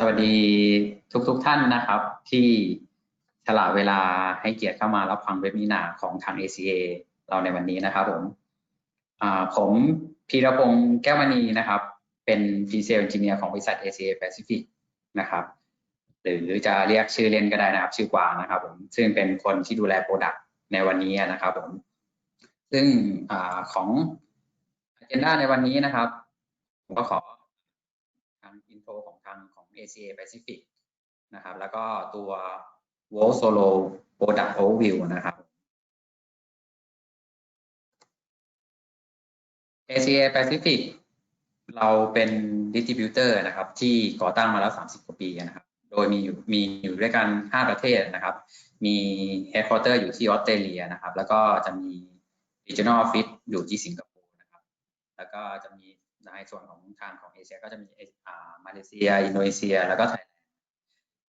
สวัสดีทุกๆทท่านนะครับ ที่ฉลาดเวลาให้เกียรติเข้ามารับฟังเว็บมินาของทาง ACA เราในวันนี้นะครับผมผมพีรพงศ์แก้วมณีนะครับ เป็นดีเซลเอนจิเนียร์ของบริษัท ACA Pacific นะครับ หรือจะเรียกชื่อเล่นก็ได้นะครับ ชื่อกวางนะครับผมซึ่งเป็นคนที่ดูแลโปรดักต์ในวันนี้นะครับผมซึ่งอของเจนด้าในวันนี้นะครับผมก็ขอทางอินโทรของทางของ ACA Pacific นะครับ แล้วก็ตัว w o l Solo Product Overview นะครับ ACA Pacific เราเป็นดิสติบิวเตอร์นะครับ ที่ก่อตั้งมาแล้ว 30 กว่าปีนะครับ โดยมีอยู่มีอยู่ด้วยกัน 5 ประเทศนะครับ มี Headquarter อยู่ที่ออสเตรเลียนะครับ แล้วก็จะมี Regional Office อยู่ที่สิงคโปร์นะครับ แล้วก็จะมี ในส่วนของทางของเอเชียก็จะมีมาเลเซีย อินโดนีเซีย แล้วก็ไทย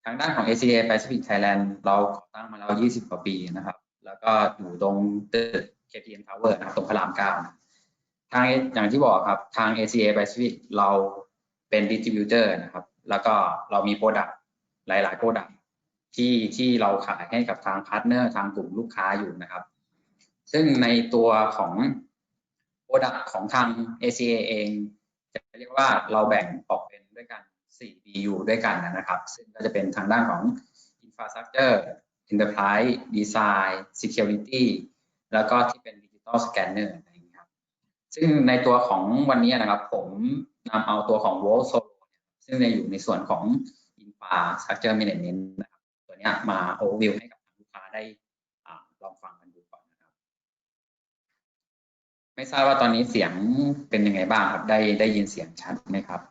ทางด้านของ ACA Pacific Thailand เราก่อตั้งมาแล้ว 20 กว่าปีนะครับ แล้วก็อยู่ตรงตึก KTM Tower นะครับตรงพระรามเก้าทางอย่างที่บอกครับทาง ACA Pacific เราเป็นดิสติบิวเตอร์นะครับ แล้วก็เรามีโปรดักต์หลาย ๆ โปรดักต์ที่ที่เราขายให้กับทางพาร์ทเนอร์ทางกลุ่มลูกค้าอยู่นะครับ ซึ่งในตัวของโปรดักต์ของทาง ACA เอง จะเรียกว่าเราแบ่งออกเป็นด้วยกัน 4 BU ด้วยกันนะครับ ซึ่งก็จะเป็นทางด้านของ Infrastructure Enterprise Design Security แล้วก็ที่เป็น Digital Scanner ซึ่งในตัวของวันนี้นะครับ ผมนำเอาตัวของ v o l Solo ซึ่งในอยู่ในส่วนของ Infrastructure Management นะครับ ตัวนี้มา overview ให้กับลูกค้าได้ลองฟังกันดูก่อนนะครับ ไม่ทราบว่าตอนนี้เสียงเป็นยังไงบ้างครับ ได้ได้ยินเสียงชัดไหมครับ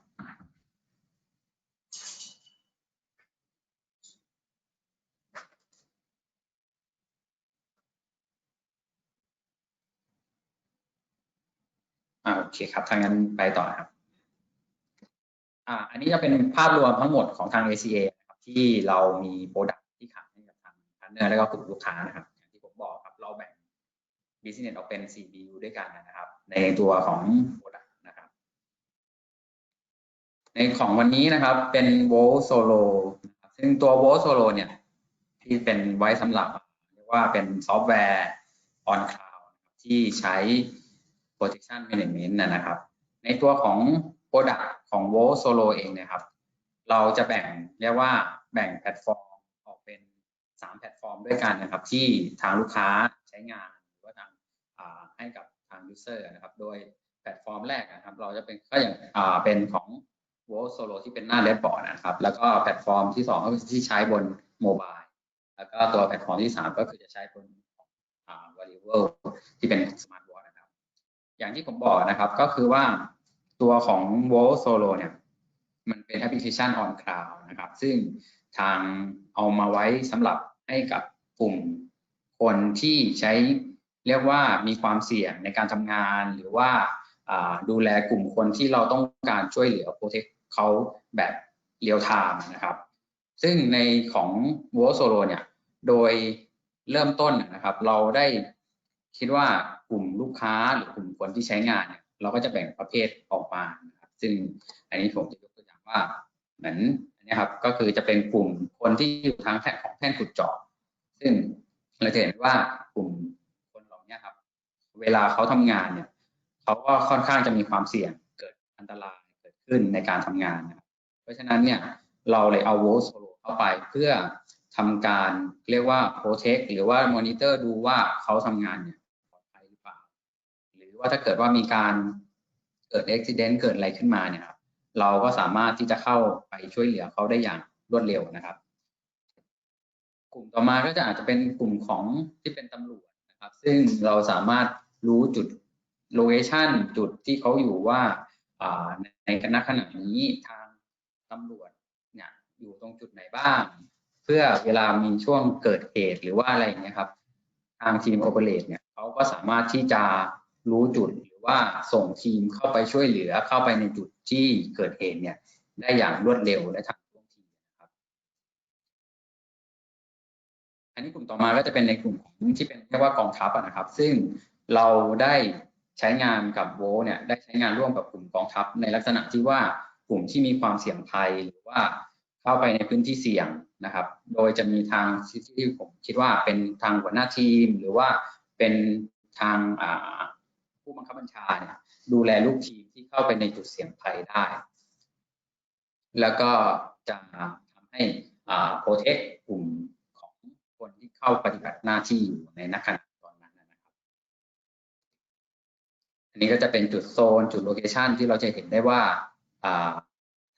อ่าโอเคครับทางนั้นไปต่อครับอ่าอันนี้จะเป็นภาพรวมทั้งหมดของทาง ACA ครับที่เรามีโปรดักที่ขายให้กับทางพาร์เนอร์และก็กลุ่มลูกค้านะครับ business ออกเป็น 4 BU ด้วยกันนะครับ ในตัวของโปรดักนะครับ ในของวันนี้นะครับเป็น v o l Solo ซึ่งตัว v o l Solo เนี่ยที่เป็นไว้สำหรับเรียกว่าเป็นซอฟต์แวร์ on cloud ที่ใช้ protection management นะครับ ในตัวของ product ของ v o l Solo เองนะครับ เราจะแบ่งเรียกว่าแบ่งแพลตฟอร์มออกเป็น 3 แพลตฟอร์มด้วยกันนะครับ ที่ทางลูกค้าใช้งาน ให้กับทาง user นะครับ โดยแพลตฟอร์มแรกนะครับ เราจะเป็นก็อย่างเป็นของ v o l Solo ที่เป็นหน้า dashboard นะครับ แล้วก็แพลตฟอร์มที่2ก็คือที่ใช้บนโมบายแล้วก็ตัวแพลตฟอร์มที่ 3 ก็คือจะใช้บน variable ที่เป็น smart อทนะครับ อย่างที่ผมบอกนะครับก็คือว่าตัวของ v o l Solo เนี่ย มันเป็นแอปพลิเคชัน on cloud นะครับ ซึ่งทางเอามาไว้สำหรับให้กับกลุ่มคนที่ใช้ เรียกว่ามีความเสี่ยงในการทำงาน หรือว่าดูแลกลุ่มคนที่เราต้องการช่วยเหลือโปรเทคเขาแบบเรียลไทม์นะครับ ซึ่งในของ v o l Solo เนี่ยโดยเริ่มต้นนะครับ เราได้คิดว่ากลุ่มลูกค้าหรือกลุ่มคนที่ใช้งานเนี่ยเราก็จะแบ่งประเภทออกมานะครับซึ่งอันนี้ผมจะยกตัวอย่างว่าเหมือนอันนี้ครับก็คือจะเป็นกลุ่มคนที่อยู่ทางแท่นของแท่นขุดเจาะซึ่งเราจะเห็นว่ากลุ่มคนเหล่านี้ครับ เวลาเขาทำงานเนี่ยเขาก็ค่อนข้างจะมีความเสี่ยงเกิดอันตรายเกิดขึ้นในการทำงานนะครับเพราะฉะนั้นเนี่ยเราเลยเอาโวลโซโลเข้าไปเพื่อทำการเรียกว่าโปรเทคหรือว่ามอนิเตอร์ดูว่าเขาทำงานเนี่ยปลอดภัยหรือเปล่า หรือว่าถ้าเกิดว่ามีการเกิดอุบิเหตุเกิดอะไรขึ้นมาเนี่ยครับเราก็สามารถที่จะเข้าไปช่วยเหลือเขาได้อย่างรวดเร็วนะครับ กลุ่มต่อมาก็จะอาจจะเป็นกลุ่มของที่เป็นตำรวจนะครับ ซึ่งเราสามารถ รู้จุดโลเคชันจุดที่เขาอยู่ว่าในณขณะนี้ทางตำรวจเนี่ยอยู่ตรงจุดไหนบ้าง เพื่อเวลามีช่วงเกิดเหตุหรือว่าอะไรเงี้ยครับทางทีมโอเปเรตเนี่ยเขาก็สามารถที่จะรู้จุดหรือว่าส่งทีมเข้าไปช่วยเหลือเข้าไปในจุดที่เกิดเหตุเนี่ยได้อย่างรวดเร็วและทันท่วงทีนะครับอันนี้กลุ่มต่อมาก็จะเป็นในกลุ่มของที่เป็นเรียกว่ากองทัพนะครับ ซึ่ง เราได้ใช้งานกับโวเนี่ยได้ใช้งานร่วมกับกลุ่มกองทัพ ในลักษณะที่ว่ากลุ่มที่มีความเสี่ยงภัยหรือว่าเข้าไปในพื้นที่เสี่ยงนะครับ โดยจะมีทางที่ผมคิดว่าเป็นทางหัวหน้าทีม หรือว่าเป็นทางผู้บังคับบัญชาเนี่ยดูแลลูกทีมที่เข้าไปในจุดเสี่ยงภัยได้ แล้วก็จะทำให้โปรเทคกลุ่มของคนที่เข้าปฏิบัติหน้าที่อยู่ในนักขณะตอนนั้นนะครับ อั นนี้ก็จะเป็นจุดโซนจุดโลเคชันที่เราจะเห็นได้ว่า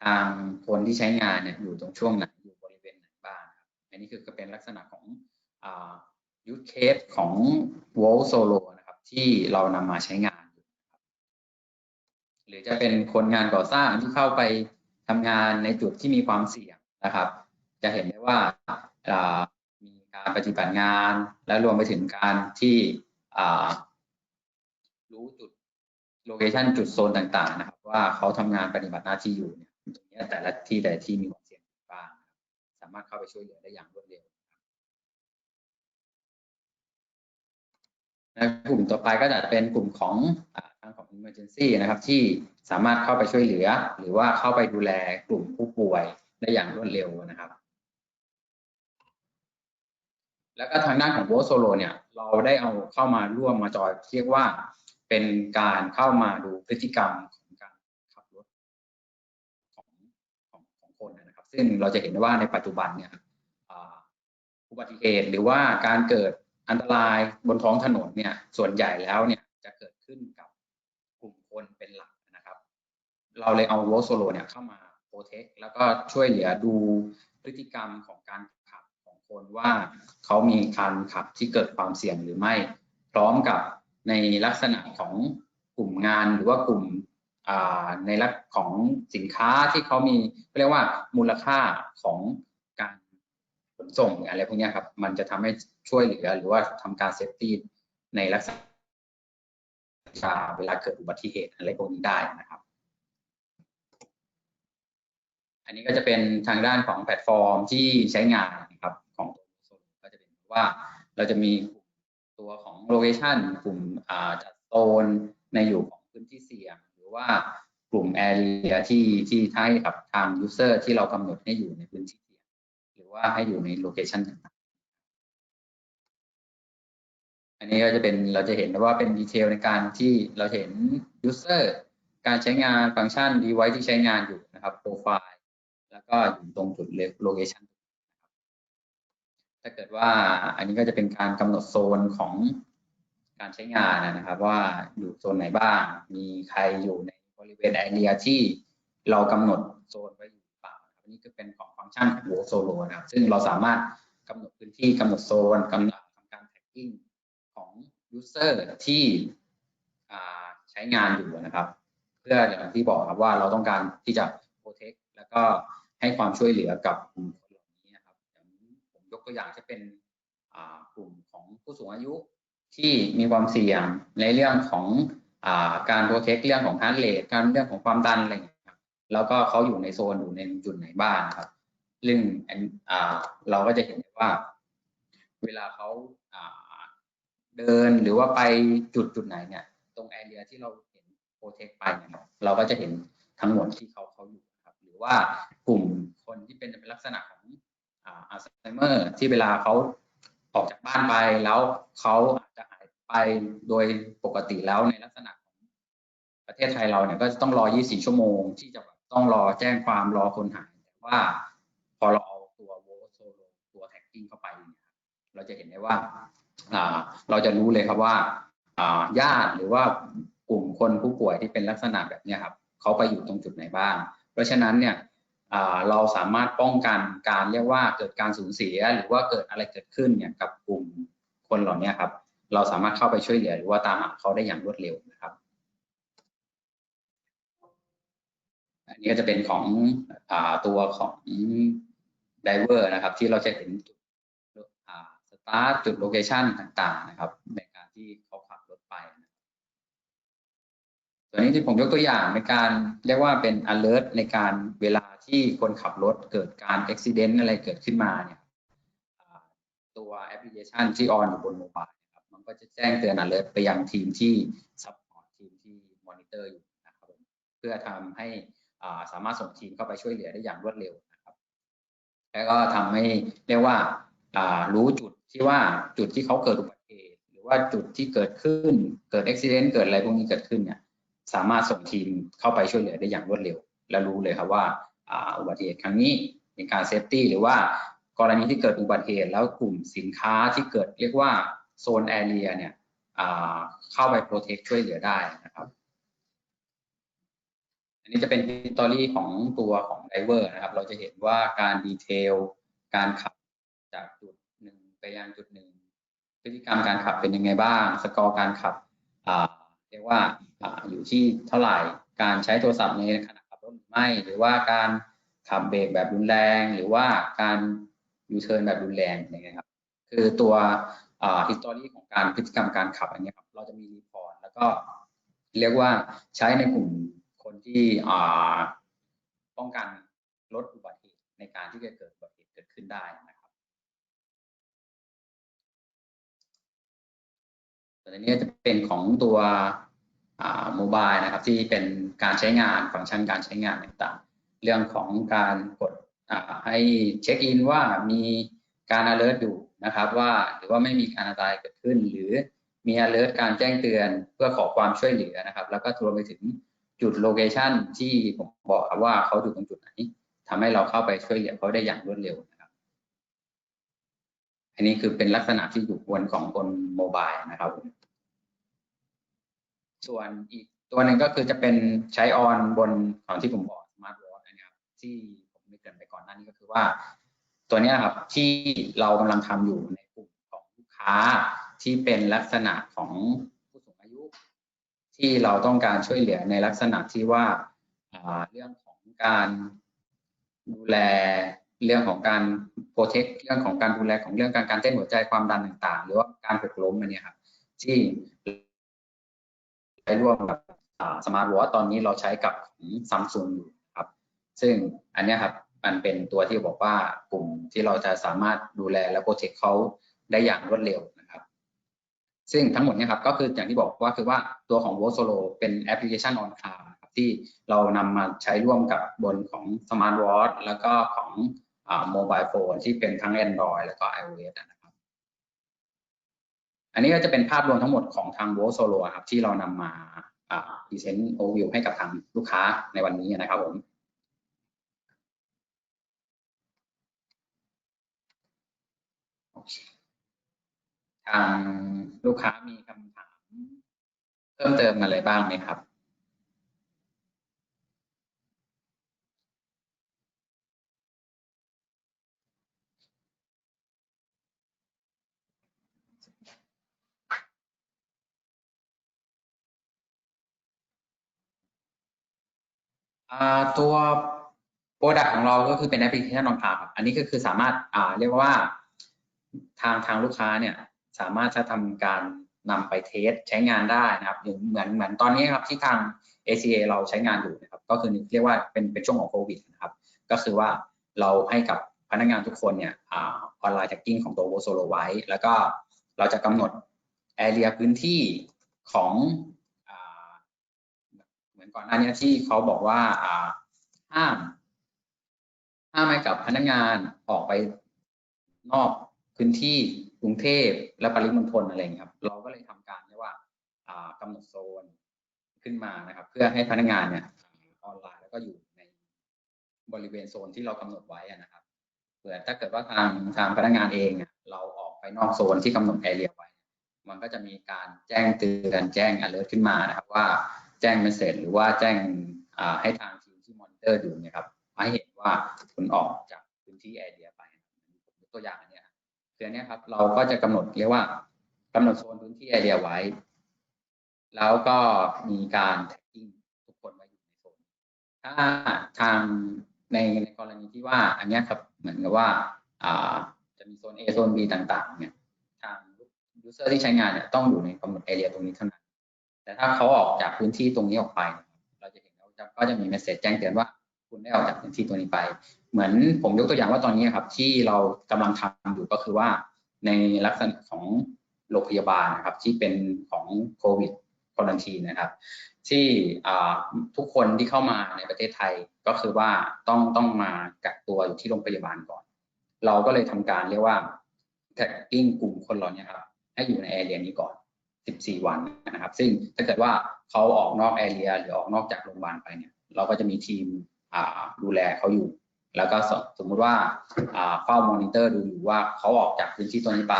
ทางคนที่ใช้งานเนี่ยอยู่ตรงช่วงไหนอยู่บริเวณไหนบ้างอันนี้คือเป็นลักษณะของยูทเคสของ w o l Solo นะครับที่เรานำมาใช้งาน หรือจะเป็นคนงานก่อสร้างที่เข้าไปทำงานในจุดที่มีความเสี่ยงนะครับ จะเห็นได้ว่ามีการปฏิบัติงานและรวมไปถึงการที่รู้จุด โลเคชันจุดโซนต่างๆนะครับ ว่าเขาทำงานปฏิบัติหน้าที่อยู่เนี่ยตรงนี้แต่ละที่แต่ที่มีความเสี่ยงบ้างสามารถเข้าไปช่วยเหลือได้อย่างรวดเร็วกลุ่มต่อไปก็จะเป็นกลุ่มของทางของ emergency นะครับที่สามารถเข้าไปช่วยเหลือ หรือว่าเข้าไปดูแลกลุ่มผู้ป่วยได้อย่างรวดเร็วนะครับ แล้วก็ทางด้านของโบโซโลเนี่ยเราได้เอาเข้ามาร่วมมาจอยเรียกว่า เป็นการเข้ามาดูพฤติกรรมของการขับรถของของของคนนะครับ ซึ่งเราจะเห็นได้ว่าในปัจจุบันเนี่ยอุบัติเหตุหรือว่าการเกิดอันตรายบนท้องถนนเนี่ยส่วนใหญ่แล้วเนี่ยจะเกิดขึ้นกับกลุ่มคนเป็นหลักนะครับ เราเลยเอาโรสโซโลเนี่ยเข้ามาโปรเทคแล้วก็ช่วยเหลือดูพฤติกรรมของการขับของคนว่าเขามีการขับที่เกิดความเสี่ยงหรือไม่ พร้อมกับ ในลักษณะของกลุ่มงานหรือว่ากลุ่มในลักของสินค้าที่เขามีเรียกว่ามูลค่าของการขนส่งอะไรพวกนี้ครับ มันจะทำให้ช่วยเหลือหรือว่าทำการเซฟตี้ในลักษณะเวลาเกิดอุบัติเหตุอะไรพวกนี้ได้นะครับ อันนี้ก็จะเป็นทางด้านของแพลตฟอร์มที่ใช้งานนะครับของตัวก็จะเป็นว่าเราจะมี ตัวของโลเคชันกลุ่มจัดโซนในอยู่ของพื้นที่เสี่ยง หรือว่ากลุ่มแอเรียที่ที่ให้กับทางยูเซอร์ที่เรากำหนดให้อยู่ในพื้นที่เสี่ยง หรือว่าให้อยู่ในโลเคชันต่างอันนี้ก็จะเป็นเราจะเห็นว่าเป็นดีเทลในการที่เราเห็น user การใช้งานฟังก์ชัน device ที่ใช้งานอยู่นะครับโปรไฟล์แล้วก็อยู่ตรงจุด location ถ้าเกิดว่าอันนี้ก็จะเป็นการกำหนดโซนของการใช้งานนะครับ ว่าอยู่โซนไหนบ้าง มีใครอยู่ในบริเวณแอเรียที่เรากำหนดโซนไว้อยู่เปล่าอันนี้ก็เป็นของฟังก์ชันของโซโลนะครับ ซึ่งเราสามารถกำหนดพื้นที่กำหนดโซนกำหนดทำการ tagging ของ user ที่ใช้งานอยู่นะครับ เพื่ออย่างที่บอกครับว่าเราต้องการที่จะ protect แล้วก็ให้ความช่วยเหลือกับกลุ่มคน ตัวอย่างจะเป็นกลุ่มของผู้สูงอายุที่มีความเสี่ยงในเรื่องของอการโปรเทคเรื่องของฮาร์ดเรทการเรื่องของความดันอะไรอย่างเงี้ยครับแล้วก็เขาอยู่ในโซนอยู่ในจุดไหนบ้างครับ ซึ่งเราก็จะเห็นว่า เวลาเขาเดินหรือว่าไปจุดจุดไหนเนี่ย ตรงแอเรียที่เราเห็นโปรเทคไปเนี่ยเราก็จะเห็นทั้งหมดที่เขาเขาอยู่ครับ หรือว่ากลุ่มคนที่เป็นเป็นลักษณะของ อัลไซเมอร์ที่เวลาเขาออกจากบ้านไปแล้วเขาอาจจะหายไปโดยปกติแล้วในลักษณะของประเทศไทยเราเนี่ยก็จะต้องรอ 24 ชั่วโมง ที่จะต้องรอแจ้งความรอคนหาย แต่ว่าพอเราเอาตัวโวโซโลตัวแท็กกิ้งเข้าไปเนี่ยเราจะเห็นได้ว่าเราจะรู้เลยครับว่าญาติหรือว่ากลุ่มคนผู้ป่วยที่เป็นลักษณะแบบนี้ครับเขาไปอยู่ตรงจุดไหนบ้าง เพราะฉะนั้นเนี่ย เราสามารถป้องกันการเรียกว่าเกิดการสูญเสีย หรือว่าเกิดอะไรเกิดขึ้นเนี่ยกับกลุ่มคนเหล่านี้ครับ เราสามารถเข้าไปช่วยเหลือหรือว่าตามหาเขาได้อย่างรวดเร็วนะครับ อันนี้ก็จะเป็นของอตัวของไดเวอร์นะครับ ที่เราจะเห็นจุดสตาร์ทจุดโลเคชันต่างๆนะครับ ในการที่เขาขับรถไป ตัวนี้ที่ผมยกตัวอย่างในการเรียกว่าเป็น alert ในการเวลาที่คนขับรถเกิดการอุบิเหตุอะไรเกิดขึ้นมาเนี่ยตัวแอปพลิเคชันที่ออนอยู่บนโมบายครับมันก็จะแจ้งเตือน alert ไปยังทีมที่ซัพพอร์ตทีมที่มอนิเตอร์อยู่นะครับเพื่อทำให้สามารถส่งทีมเข้าไปช่วยเหลือได้อย่างรวดเร็วนะครับ แล้วก็ทำให้เรียกว่าอ่ารู้จุดที่ว่าจุดที่เขาเกิดอุบัติเหตุหรือว่าจุดที่เกิดขึ้นเกิดอุบิเหตุเกิดอะไรพวกนี้เกิดขึ้นเนี่ย สามารถส่งทีมเข้าไปช่วยเหลือได้อย่างรวดเร็ว และรู้เลยครับว่าอุบัติเหตุครั้งนี้มีการเซฟตี้หรือว่ากรณีที่เกิดอุบัติเหตุแล้วกลุ่มสินค้าที่เกิดเรียกว่าโซนแอเรียเนี่ยเข้าไปโปรเทคช่วยเหลือได้นะครับ อันนี้จะเป็น history ของตัวของไดเวอร์นะครับ เราจะเห็นว่าการดีเทลการขับจากจุดหนึ่งไปยังจุดหนึ่งพฤติกรรมการขับเป็นยังไงบ้าง สกอร์การขับอ่า เรียกว่าอยู่ที่เท่าไหร่การใช้โทรศัพท์ในขณะขับรถหรือไม่ หรือว่าการขับเบรกแบบรุนแรง หรือว่าการยูเทิร์นแบบรุนแรงอย่างเงี้ยครับคือตัวอ่า history ของการพฤติกรรมการขับอันเนี้ยครับเราจะมีรีพอร์ตแล้วก็เรียกว่าใช้ในกลุ่มคนที่อ่าป้องกันลดอุบัติเหตุในการที่จะเกิดอุบัติเหตุเกิดขึ้นได้ วนอันนี้จะเป็นของตัวโมบายนะครับที่เป็นการใช้งานฟังก์ชันการใช้งานต่างๆ เรื่องของการกดให้เช็คอินว่ามีการ alert อยู่นะครับว่าหรือว่าไม่มีการอันตรายเกิดขึ้น หรือมี alert การแจ้งเตือนเพื่อขอความช่วยเหลือนะครับ แล้วก็รวมไปถึงจุดโลเคชันที่ผมบอกครับว่าเขาอยู่ตรงจุดไหนทำให้เราเข้าไปช่วยเหลือเขาได้อย่างรวดเร็วนะครับ อันนี้คือเป็นลักษณะที่อยู่บนของบนโมบายนะครับ ส่วนอีกตัวหนึ่งก็คือจะเป็นใช้ออนบนของที่ผมบอกสมาร์ทวอทนะครับที่ผมได้เกรินไปก่อนหน้านี้ก็คือว่า ตัวนี้ครับที่เรากำลังทำอยู่ในกลุ่มของลูกค้าที่เป็นลักษณะของผู้สูงอายุ ที่เราต้องการช่วยเหลือในลักษณะที่ว่าเรื่องของการดูแลเรื่องของการโปรเทคเรื่องของการดูแลของเรื่องการการเต้นหัวใจความดันต่างๆ หรือว่าการหกล้มอันนี้ครับที่ ช้ร่วมกับสมาร์ทวอทตอนนี้เราใช้กับของซัมซุงอยู่ครับ ซึ่งอันนี้ครับมันเป็นตัวที่บอกว่ากลุ่มที่เราจะสามารถดูแลและโปรเทคเขาได้อย่างรวดเร็วนะครับ ซึ่งทั้งหมดนี้ครับก็คืออย่างที่บอกว่าคือว่าตัวของ v o s o l o เป็นแอปพลิเคชัน on cloud ครับที่เรานำมาใช้ร่วมกับบนของ Smart Watch แล้วก็ของโมบายโฟนที่เป็นทั้ง Android แล้วก็ iOS นะครับ อันนี้ก็จะเป็นภาพรวมทั้งหมดของทาง v o s o l o ครับที่เรานำมาพรีเซนต์โอวิวให้กับทางลูกค้าในวันนี้นะครับผมทางลูกค้ามีคำถามเพิ่มเติมอะไรบ้างไหมครับ ตัวโปรดักต์ของเราก็คือเป็นแอปพลิเคชันนอนคลาวครับอันนี้ก็คือสามารถอ่าเรียกว่าทางทางลูกค้าเนี่ยสามารถจะทำการนำไปเทสใช้งานได้นะครับเหมือนเหมือนตอนนี้ครับที่ทาง ACA เราใช้งานอยู่นะครับก็คือเรียกว่าเป็นเป็นช่วงของโควิดนะครับก็คือว่าเราให้กับพนักงานทุกคนเนี่ยออนไลน์แท็กกิ้งของตัวโวโซโลไว้ แล้วก็เราจะกำหนดแอเรียพื้นที่ของ ก่อนหน้านี้ที่เขาบอกว่าห้ามห้ามให้กับพนักงานออกไปนอกพื้นที่กรุงเทพและปริมณฑลอะไรอย่างนี้ครับ เราก็เลยทำการเรียกว่ากำหนดโซนขึ้นมานะครับ เพื่อให้พนักงานเนี่ยออนไลน์แล้วก็อยู่ในบริเวณโซนที่เรากำหนดไว้นะครับเผื่อถ้าเกิดว่าทางทางพนักงานเองเราออกไปนอกโซนที่กำหนดแอเรียไว้ มันก็จะมีการแจ้งเตือนแจ้ง alert ขึ้นมานะครับว่า แจ้งเมสเซจหรือว่าแจ้งให้ทางทีมที่มอนิเตอร์อยู่นะครับให้เห็นว่าคุณออกจากพื้นที่แอเรียไปตัวอย่างเนี้ยคืออันนี้ครับเราก็จะกำหนดเรียกว่ากำหนดโซนพื้นที่แอเรียไว้ แล้วก็มีการแท็กกิ้งทุกคนไว้อยู่ในโซนถ้าทางในในกรณีที่ว่าอันนี้ครับเหมือนกับว่าอ่าจะมีโซน A โซน B ต่างๆเนี่ยทางยูเซอร์ที่ใช้งานเนี่ยต้องอยู่ในกำหนดแอเรียตรงนี้เท่านั้น แต่ถ้าเขาออกจากพื้นที่ตรงนี้ออกไป เราจะเห็นก็จะมีเมสเซจแจ้งเตือนว่าคุณได้ออกจากพื้นที่ตัวนี้ไป เหมือนผมยกตัวอย่างว่าตอนนี้ครับ ที่เรากำลังทำอยู่ก็คือว่า ในลักษณะของโรงพยาบาลนะครับ ที่เป็นของโควิดคอนทีนะครับ ที่ทุกคนที่เข้ามาในประเทศไทยก็คือว่าต้องต้องมากักตัวอยู่ที่โรงพยาบาลก่อน เราก็เลยทำการเรียกว่า tagging กลุ่มคนเหล่านี้ครับให้อยู่ในแอเรียนี้ก่อน 14 วันนะครับ ซึ่งถ้าเกิดว่าเขาออกนอกแอเรียหรือออกนอกจากโรงพยาบาลไปเนี่ยเราก็จะมีทีมดูแลเขาอยู่ แล้วก็สมมุติว่าเฝ้ามอนิเตอร์ดูอยู่ว่าเขาออกจากพื้นที่ตัวนี้ไป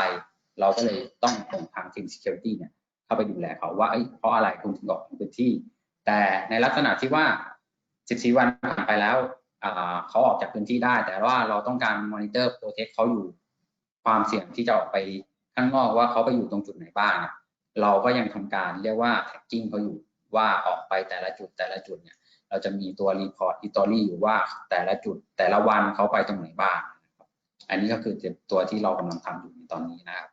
เราก็เลยต้องส่งทางทีม security เนี่ยเข้าไปดูแลเขาว่าเพราะอะไรคุณถึงออกจากพื้นที่ แต่ในลักษณะที่ว่า 14 วันผ่านไปแล้วเขาออกจากพื้นที่ได้ แต่ว่าเราต้องการมอนิเตอร์โปรเทคเขาอยู่ความเสี่ยงที่จะออกไปข้างนอกว่าเขาไปอยู่ตรงจุดไหนบ้างเเราก็ยังทำการเรียกว่าแท็กกิ้งเขาอยู่ว่าออกไปแต่ละจุดแต่ละจุดเนี่ยเราจะมีตัวรีพอร์ตอิตอรี่อยู่ว่าแต่ละจุดแต่ละวันเขาไปตรงไหนบ้างนะครับอันนี้ก็คือตัวที่เรากำลังทำอยู่ในตอนนี้นะครับ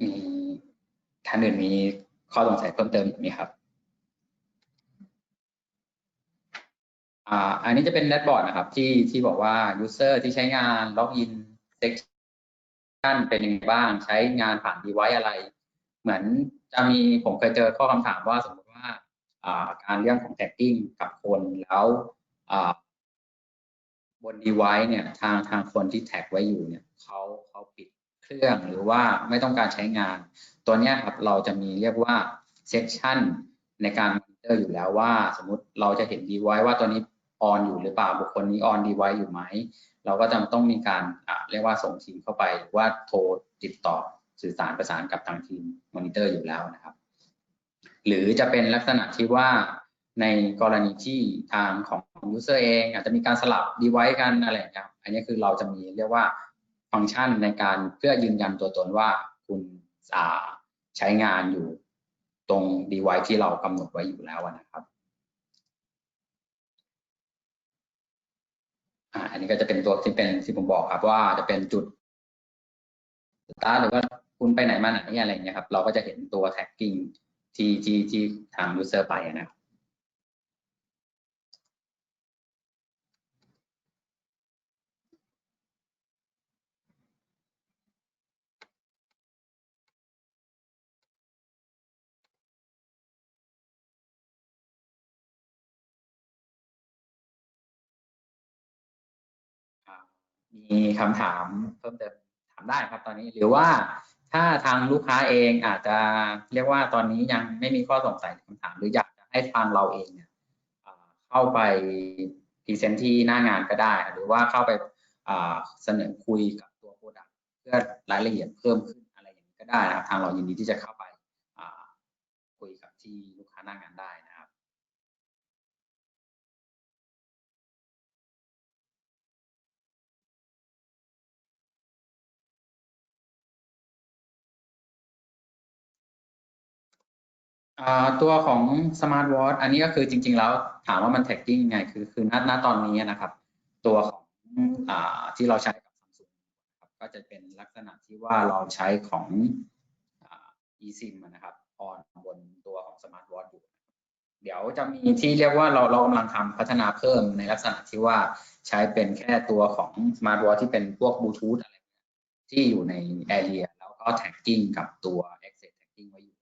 มีท่านอื่นมีข้อสงสัยเพิ่มเติมไหมครับ อ่าอันนี้จะเป็นแดชบอร์ดนะครับ ที่ที่บอกว่า user ที่ใช้งานล็อกอินเซ็กชันเป็นยังไงบ้าง ใช้งานผ่านดีไวซ์อะไร เหมือนจะมีผมเคยเจอข้อคำถามว่าสมมติว่าอ่าการเรื่องของแท็กกิ้งกับคนแล้วอ่าบนดีไวซ์เนี่ยทางทางคนที่แท็กไว้อยู่เนี่ยเขาเขาปิดเครื่องหรือว่าไม่ต้องการใช้งาน ตัวนี้ครับเราจะมีเรียกว่าเซสชันในการมอนิเตอร์อยู่แล้วว่า สมมติเราจะเห็นดีไวซ์ว่าตัวนี้ ออนอยู่หรือเปล่าบุคคลนี้ออนดีไวซ์อยู่ไหมเราก็จะต้องมีการเรียกว่าส่งทีมเข้าไปหรือว่าโทรติดต่อสื่อสารประสานกับทางทีมมอนิเตอร์อยู่แล้วนะครับ หรือจะเป็นลักษณะที่ว่าในกรณีที่ทางของยูเซอร์เองอาจจะมีการสลับดีไวซ์กันอะไรอย่างเงี้ยอันนี้คือเราจะมีเรียกว่าฟังก์ชันในการเพื่อยืนยันตัวตนว่าคุณใช้งานอยู่ตรงดีไวซ์ที่เรากำหนดไว้อยู่แล้วนะครับ อันนี้ก็จะเป็นตัวที่เป็นที่ผมบอกครับว่าจะเป็นจุดสตาร์หรือว่าคุณไปไหนมาไหนอะไรเงี้ยครับ เราก็จะเห็นตัวแท็กกิ้งที่ที่ที่ทางยูเซอร์ไปนะครับ มีคำถามเพิ่มเติมถามได้ครับตอนนี้หรือว่าถ้าทางลูกค้าเองอาจจะเรียกว่าตอนนี้ยังไม่มีข้อสงสัยคำถาม หรืออยากจะให้ทางเราเองเนี่ยเข้าไปพรีเซนต์ที่หน้างานก็ได้ หรือว่าเข้าไปเสนอคุยกับตัวโปรดักต์เพื่อรายละเอียดเพิ่มขึ้นอะไรอย่างนี้ก็ได้นะครับทางเรายินดีที่จะเข้าไปคุยกับที่ลูกค้าหน้างานได้นะ ตัวของ Smart Watch อันนี้ก็คือจริง ๆ แล้วถามว่ามัน tagging ยังไง คือคือณณตอนนี้นะครับ ตัวของอที่เราใช้กับ Samsung ก็จะเป็นลักษณะที่ว่าเราใช้ของ eSIM นะครับออนบนตัวของ Smart Watch อยู่เดี๋ยวจะมีที่เรียกว่าเราเรากำลังทำพัฒนาเพิ่มในลักษณะที่ว่าใช้เป็นแค่ตัวของ Smart Watch ที่เป็นพวกบลูทูธอะไรที่อยู่ใน Area แล้วก็ tagging กับตัว a tagging ไว้อยู่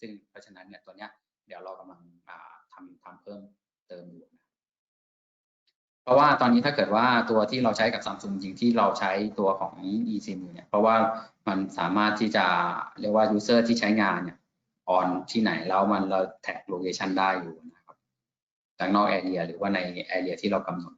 ซึ่งเพราะฉะนั้นเนี่ยตัวเนี้ยเดี๋ยวเรากำลังทำทำเพิ่มเติมอยู่นะเพราะว่าตอนนี้ถ้าเกิดว่าตัวที่เราใช้กับ Samsung จริงที่เราใช้ตัวของ eSIM เนี่ยเพราะว่ามันสามารถที่จะเรียกว่า user ที่ใช้งานเนี่ยออนที่ไหนแล้วมันเราแท็กโลเคชันได้อยู่นะครับจากนอกแอเรียหรือว่าในแอเรียที่เรากำหนด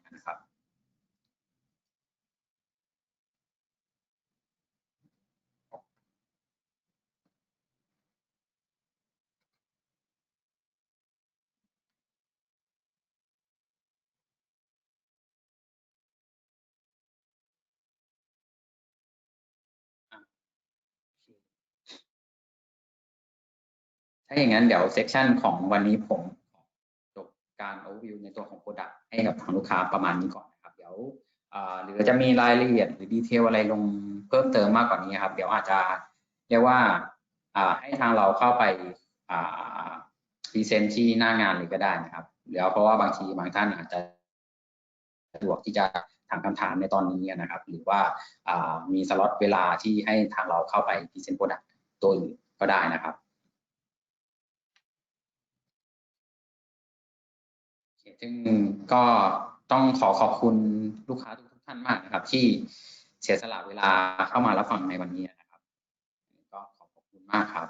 ถ้าอย่างนั้นเดี๋ยวเซสชันของวันนี้ผมจบการ overview ในตัวของ Product ให้กับทางลูกค้าประมาณนี้ก่อนนะครับเดี๋ยวหรือจะมีรายละเอียดหรือดีเทลอะไรลงเพิ่มเติมมากกว่านี้ครับ เดี๋ยวอาจจะเรียกว่าให้ทางเราเข้าไปพรีเซนต์ที่หน้างานเลยก็ได้นะครับเดี๋ยวเพราะว่าบางทีบางท่านอาจจะสะดวกที่จะถามคำถามในตอนนี้นะครับ หรือว่ามีสล็อตเวลาที่ให้ทางเราเข้าไปพรีเซนต์โปรดักต์ตัวอื่นก็ได้นะครับ ซึ่งก็ต้องขอขอบคุณลูกค้าทุกท่านมากนะครับ ที่เสียสละเวลาเข้ามารับฟังในวันนี้นะครับก็ขอบคุณมากครับ